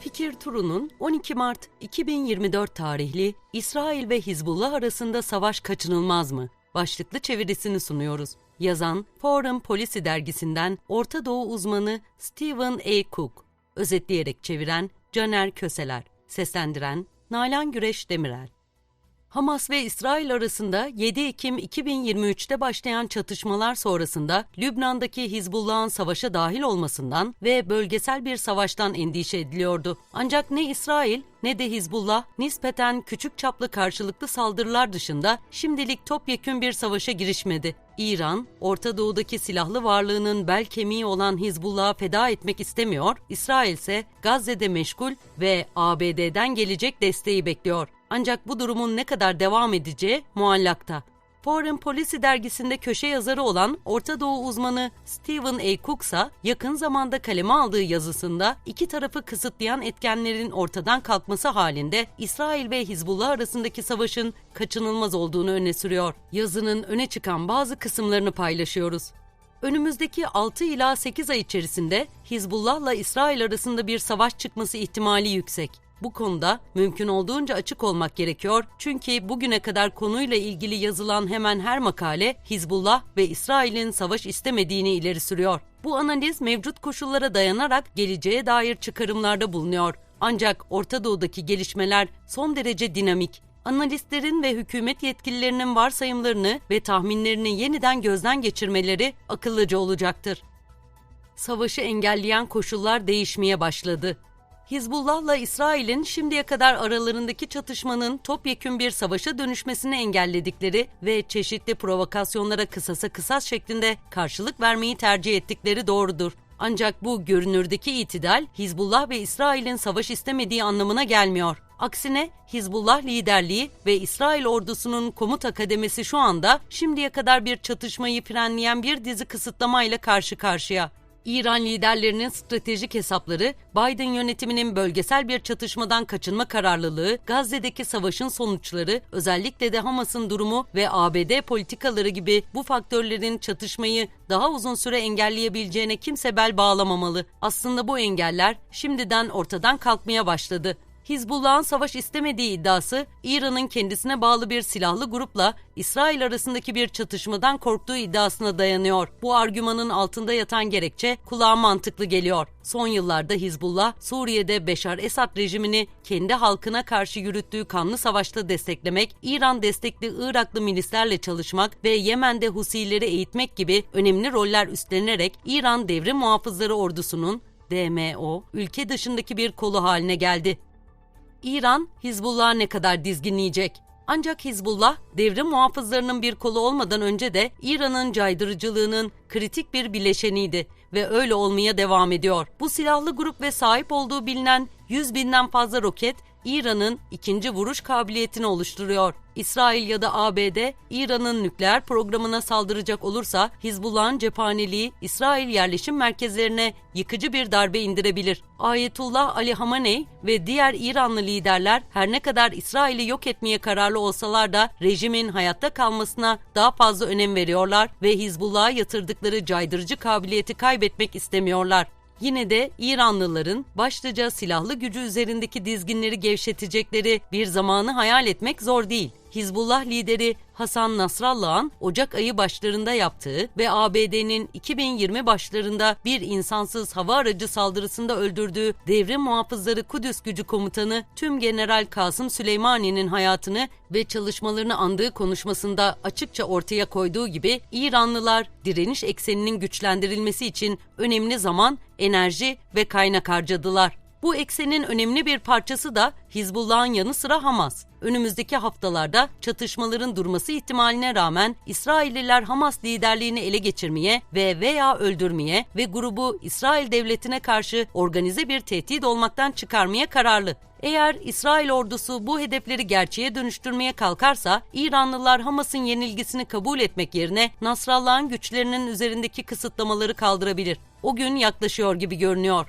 Fikir Turu'nun 12 Mart 2024 tarihli İsrail ve Hizbullah arasında savaş kaçınılmaz mı? Başlıklı çevirisini sunuyoruz. Yazan Foreign Policy dergisinden Orta Doğu uzmanı Stephen A. Cook. Özetleyerek çeviren Caner Köseler. Seslendiren Nalan Güreş Demirel. Hamas ve İsrail arasında 7 Ekim 2023'te başlayan çatışmalar sonrasında Lübnan'daki Hizbullah'ın savaşa dahil olmasından ve bölgesel bir savaştan endişe ediliyordu. Ancak ne İsrail ne de Hizbullah nispeten küçük çaplı karşılıklı saldırılar dışında şimdilik topyekün bir savaşa girişmedi. İran, Orta Doğu'daki silahlı varlığının bel kemiği olan Hizbullah'a feda etmek istemiyor, İsrail ise Gazze'de meşgul ve ABD'den gelecek desteği bekliyor. Ancak bu durumun ne kadar devam edeceği muallakta. Foreign Policy dergisinde köşe yazarı olan Orta Doğu uzmanı Stephen A. Cook yakın zamanda kaleme aldığı yazısında iki tarafı kısıtlayan etkenlerin ortadan kalkması halinde İsrail ve Hizbullah arasındaki savaşın kaçınılmaz olduğunu öne sürüyor. Yazının öne çıkan bazı kısımlarını paylaşıyoruz. Önümüzdeki 6 ila 8 ay içerisinde Hizbullah'la İsrail arasında bir savaş çıkması ihtimali yüksek. Bu konuda mümkün olduğunca açık olmak gerekiyor çünkü bugüne kadar konuyla ilgili yazılan hemen her makale Hizbullah ve İsrail'in savaş istemediğini ileri sürüyor. Bu analiz mevcut koşullara dayanarak geleceğe dair çıkarımlarda bulunuyor. Ancak Orta Doğu'daki gelişmeler son derece dinamik. Analistlerin ve hükümet yetkililerinin varsayımlarını ve tahminlerini yeniden gözden geçirmeleri akıllıca olacaktır. Savaşı engelleyen koşullar değişmeye başladı. Hizbullah'la İsrail'in şimdiye kadar aralarındaki çatışmanın topyekün bir savaşa dönüşmesini engelledikleri ve çeşitli provokasyonlara kısasa kısas şeklinde karşılık vermeyi tercih ettikleri doğrudur. Ancak bu görünürdeki itidal Hizbullah ve İsrail'in savaş istemediği anlamına gelmiyor. Aksine Hizbullah liderliği ve İsrail ordusunun komuta kademesi şu anda şimdiye kadar bir çatışmayı frenleyen bir dizi kısıtlamayla karşı karşıya. İran liderlerinin stratejik hesapları, Biden yönetiminin bölgesel bir çatışmadan kaçınma kararlılığı, Gazze'deki savaşın sonuçları, özellikle de Hamas'ın durumu ve ABD politikaları gibi bu faktörlerin çatışmayı daha uzun süre engelleyebileceğine kimse bel bağlamamalı. Aslında bu engeller şimdiden ortadan kalkmaya başladı. Hizbullah'ın savaş istemediği iddiası İran'ın kendisine bağlı bir silahlı grupla İsrail arasındaki bir çatışmadan korktuğu iddiasına dayanıyor. Bu argümanın altında yatan gerekçe kulağa mantıklı geliyor. Son yıllarda Hizbullah, Suriye'de Beşar Esad rejimini kendi halkına karşı yürüttüğü kanlı savaşta desteklemek, İran destekli Iraklı milislerle çalışmak ve Yemen'de Husileri eğitmek gibi önemli roller üstlenerek İran Devrim Muhafızları Ordusu'nun DMO, ülke dışındaki bir kolu haline geldi. İran, Hizbullah'ı ne kadar dizginleyecek? Ancak Hizbullah, devrim muhafızlarının bir kolu olmadan önce de İran'ın caydırıcılığının kritik bir bileşeniydi ve öyle olmaya devam ediyor. Bu silahlı grup ve sahip olduğu bilinen 100 binden fazla roket İran'ın ikinci vuruş kabiliyetini oluşturuyor. İsrail ya da ABD İran'ın nükleer programına saldıracak olursa Hizbullah'ın cephaneliği İsrail yerleşim merkezlerine yıkıcı bir darbe indirebilir. Ayetullah Ali Hamaney ve diğer İranlı liderler her ne kadar İsrail'i yok etmeye kararlı olsalar da rejimin hayatta kalmasına daha fazla önem veriyorlar ve Hizbullah'a yatırdıkları caydırıcı kabiliyeti kaybetmek istemiyorlar. Yine de İranlıların başlıca silahlı gücü üzerindeki dizginleri gevşetecekleri bir zamanı hayal etmek zor değil. Hizbullah lideri Hasan Nasrallah'ın Ocak ayı başlarında yaptığı ve ABD'nin 2020 başlarında bir insansız hava aracı saldırısında öldürdüğü devrim muhafızları Kudüs gücü komutanı Tüm General Kasım Süleymani'nin hayatını ve çalışmalarını andığı konuşmasında açıkça ortaya koyduğu gibi İranlılar direniş ekseninin güçlendirilmesi için önemli zaman, enerji ve kaynak harcadılar. Bu eksenin önemli bir parçası da Hizbullah'ın yanı sıra Hamas. Önümüzdeki haftalarda çatışmaların durması ihtimaline rağmen İsrailliler Hamas liderliğini ele geçirmeye ve veya öldürmeye ve grubu İsrail devletine karşı organize bir tehdit olmaktan çıkarmaya kararlı. Eğer İsrail ordusu bu hedefleri gerçeğe dönüştürmeye kalkarsa İranlılar Hamas'ın yenilgisini kabul etmek yerine Nasrallah'ın güçlerinin üzerindeki kısıtlamaları kaldırabilir. O gün yaklaşıyor gibi görünüyor.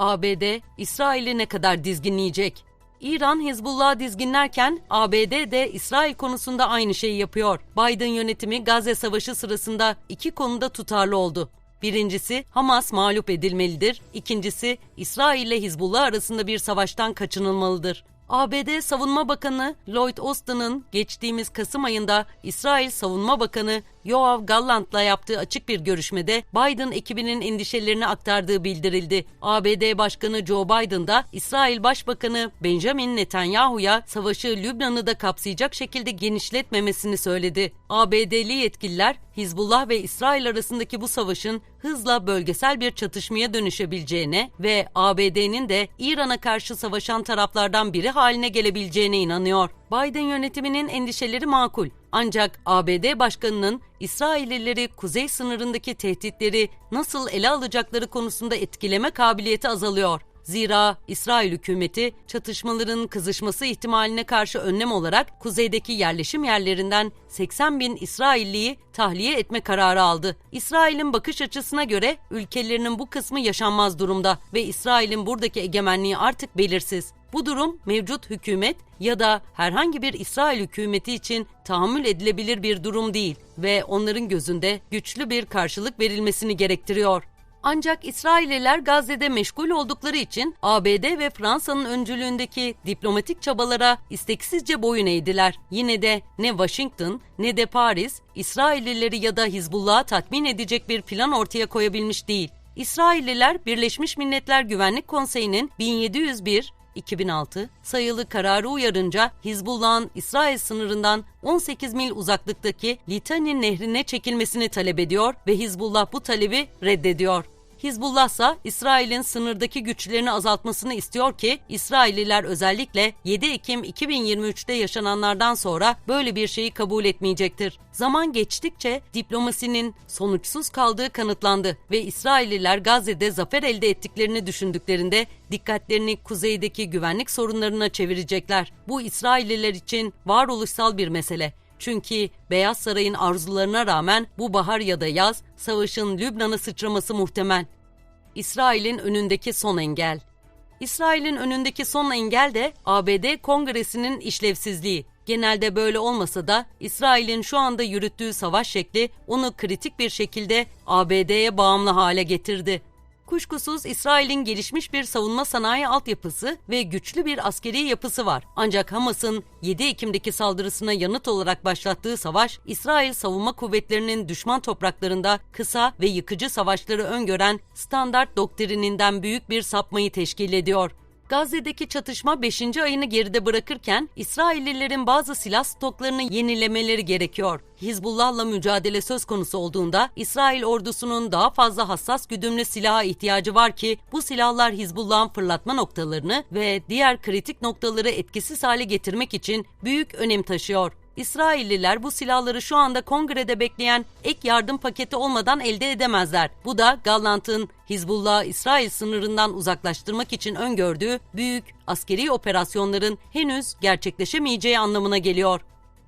ABD, İsrail'i ne kadar dizginleyecek? İran Hizbullah'ı dizginlerken ABD de İsrail konusunda aynı şeyi yapıyor. Biden yönetimi Gazze Savaşı sırasında iki konuda tutarlı oldu. Birincisi Hamas mağlup edilmelidir. İkincisi İsrail ile Hizbullah arasında bir savaştan kaçınılmalıdır. ABD Savunma Bakanı Lloyd Austin'ın geçtiğimiz Kasım ayında İsrail Savunma Bakanı Yoav Gallant'la yaptığı açık bir görüşmede Biden ekibinin endişelerini aktardığı bildirildi. ABD Başkanı Joe Biden da İsrail Başbakanı Benjamin Netanyahu'ya savaşı Lübnan'ı da kapsayacak şekilde genişletmemesini söyledi. ABD'li yetkililer Hizbullah ve İsrail arasındaki bu savaşın hızla bölgesel bir çatışmaya dönüşebileceğine ve ABD'nin de İran'a karşı savaşan taraflardan biri haline gelebileceğine inanıyor. Biden yönetiminin endişeleri makul. Ancak ABD Başkanı'nın İsraillileri kuzey sınırındaki tehditleri nasıl ele alacakları konusunda etkileme kabiliyeti azalıyor. Zira İsrail hükümeti çatışmaların kızışması ihtimaline karşı önlem olarak kuzeydeki yerleşim yerlerinden 80 bin İsrailliyi tahliye etme kararı aldı. İsrail'in bakış açısına göre ülkelerinin bu kısmı yaşanmaz durumda ve İsrail'in buradaki egemenliği artık belirsiz. Bu durum mevcut hükümet ya da herhangi bir İsrail hükümeti için tahammül edilebilir bir durum değil ve onların gözünde güçlü bir karşılık verilmesini gerektiriyor. Ancak İsrailliler Gazze'de meşgul oldukları için ABD ve Fransa'nın öncülüğündeki diplomatik çabalara isteksizce boyun eğdiler. Yine de ne Washington ne de Paris İsraillileri ya da Hizbullah'ı tatmin edecek bir plan ortaya koyabilmiş değil. İsrailliler Birleşmiş Milletler Güvenlik Konseyi'nin 1701 2006 sayılı kararı uyarınca Hizbullah'ın İsrail sınırından 18 mil uzaklıktaki Litani nehrine çekilmesini talep ediyor ve Hizbullah bu talebi reddediyor. Hizbullah ise İsrail'in sınırdaki güçlerini azaltmasını istiyor ki İsrailliler özellikle 7 Ekim 2023'te yaşananlardan sonra böyle bir şeyi kabul etmeyecektir. Zaman geçtikçe diplomasinin sonuçsuz kaldığı kanıtlandı ve İsrailliler Gazze'de zafer elde ettiklerini düşündüklerinde dikkatlerini kuzeydeki güvenlik sorunlarına çevirecekler. Bu İsrailliler için varoluşsal bir mesele. Çünkü Beyaz Saray'ın arzularına rağmen bu bahar ya da yaz savaşın Lübnan'a sıçraması muhtemel. İsrail'in önündeki son engel. İsrail'in önündeki son engel de ABD Kongresi'nin işlevsizliği. Genelde böyle olmasa da İsrail'in şu anda yürüttüğü savaş şekli onu kritik bir şekilde ABD'ye bağımlı hale getirdi. Kuşkusuz İsrail'in gelişmiş bir savunma sanayi altyapısı ve güçlü bir askeri yapısı var. Ancak Hamas'ın 7 Ekim'deki saldırısına yanıt olarak başlattığı savaş, İsrail savunma kuvvetlerinin düşman topraklarında kısa ve yıkıcı savaşları öngören standart doktrininden büyük bir sapmayı teşkil ediyor. Gazze'deki çatışma 5. ayını geride bırakırken İsraillilerin bazı silah stoklarını yenilemeleri gerekiyor. Hizbullah'la mücadele söz konusu olduğunda İsrail ordusunun daha fazla hassas güdümlü silaha ihtiyacı var ki bu silahlar Hizbullah'ın fırlatma noktalarını ve diğer kritik noktaları etkisiz hale getirmek için büyük önem taşıyor. İsrailliler bu silahları şu anda kongrede bekleyen ek yardım paketi olmadan elde edemezler. Bu da Gallant'ın Hizbullah İsrail sınırından uzaklaştırmak için öngördüğü büyük askeri operasyonların henüz gerçekleşemeyeceği anlamına geliyor.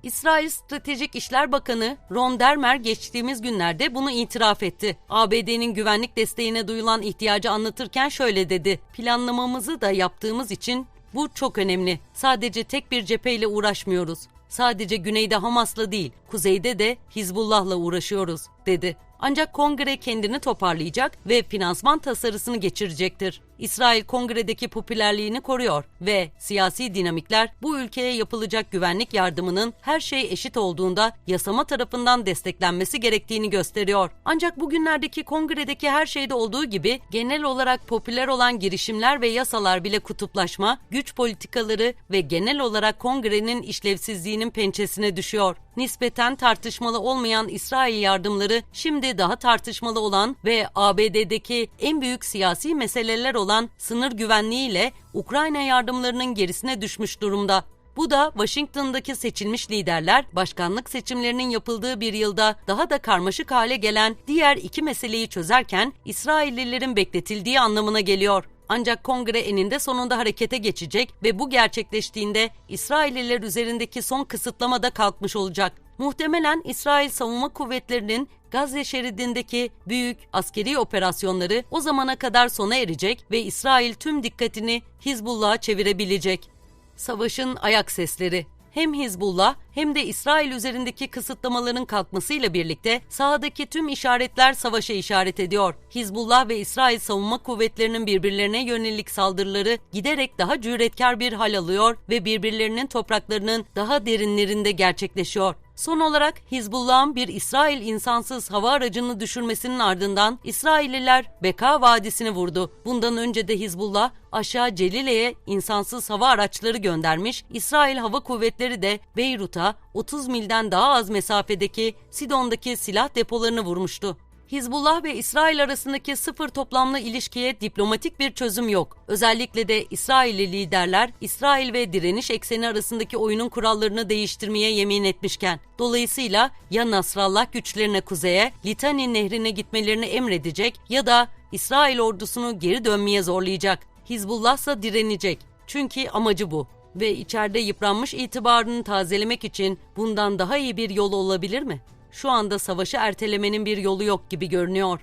İsrail Stratejik İşler Bakanı Ron Dermer geçtiğimiz günlerde bunu itiraf etti. ABD'nin güvenlik desteğine duyulan ihtiyacı anlatırken şöyle dedi. Planlamamızı da yaptığımız için bu çok önemli. Sadece tek bir cepheyle uğraşmıyoruz. Sadece güneyde Hamas'la değil, kuzeyde de Hizbullah'la uğraşıyoruz, dedi. Ancak kongre kendini toparlayacak ve finansman tasarısını geçirecektir. İsrail kongredeki popülerliğini koruyor ve siyasi dinamikler bu ülkeye yapılacak güvenlik yardımının her şey eşit olduğunda yasama tarafından desteklenmesi gerektiğini gösteriyor. Ancak bugünlerdeki kongredeki her şeyde olduğu gibi genel olarak popüler olan girişimler ve yasalar bile kutuplaşma, güç politikaları ve genel olarak kongrenin işlevsizliğinin pençesine düşüyor. Nispeten tartışmalı olmayan İsrail yardımları şimdi daha tartışmalı olan ve ABD'deki en büyük siyasi meseleler olan sınır güvenliği ile Ukrayna yardımlarının gerisine düşmüş durumda. Bu da Washington'daki seçilmiş liderler başkanlık seçimlerinin yapıldığı bir yılda daha da karmaşık hale gelen diğer iki meseleyi çözerken İsraillilerin bekletildiği anlamına geliyor. Ancak kongre eninde sonunda harekete geçecek ve bu gerçekleştiğinde İsrailliler üzerindeki son kısıtlama da kalkmış olacak. Muhtemelen İsrail Savunma Kuvvetleri'nin Gazze şeridindeki büyük askeri operasyonları o zamana kadar sona erecek ve İsrail tüm dikkatini Hizbullah'a çevirebilecek. Savaşın ayak sesleri hem Hizbullah hem de İsrail üzerindeki kısıtlamaların kalkmasıyla birlikte sahadaki tüm işaretler savaşa işaret ediyor. Hizbullah ve İsrail savunma kuvvetlerinin birbirlerine yönelik saldırıları giderek daha cüretkar bir hal alıyor ve birbirlerinin topraklarının daha derinlerinde gerçekleşiyor. Son olarak Hizbullah'ın bir İsrail insansız hava aracını düşürmesinin ardından İsrailliler Beka Vadisi'ni vurdu. Bundan önce de Hizbullah aşağı Celile'ye insansız hava araçları göndermiş, İsrail Hava Kuvvetleri de Beyrut'a 30 milden daha az mesafedeki Sidon'daki silah depolarını vurmuştu. Hizbullah ve İsrail arasındaki sıfır toplamlı ilişkiye diplomatik bir çözüm yok. Özellikle de İsrailli liderler İsrail ve direniş ekseni arasındaki oyunun kurallarını değiştirmeye yemin etmişken, dolayısıyla ya Nasrallah güçlerine kuzeye, Litani nehrine gitmelerini emredecek ya da İsrail ordusunu geri dönmeye zorlayacak. Hizbullah ise direnecek. Çünkü amacı bu ve içeride yıpranmış itibarını tazelemek için bundan daha iyi bir yol olabilir mi? Şu anda savaşı ertelemenin bir yolu yok gibi görünüyor.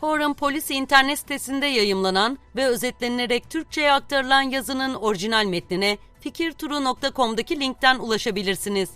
Forum Polisi internet sitesinde yayımlanan ve özetlenerek Türkçe'ye aktarılan yazının orijinal metnine fikirturu.com'daki linkten ulaşabilirsiniz.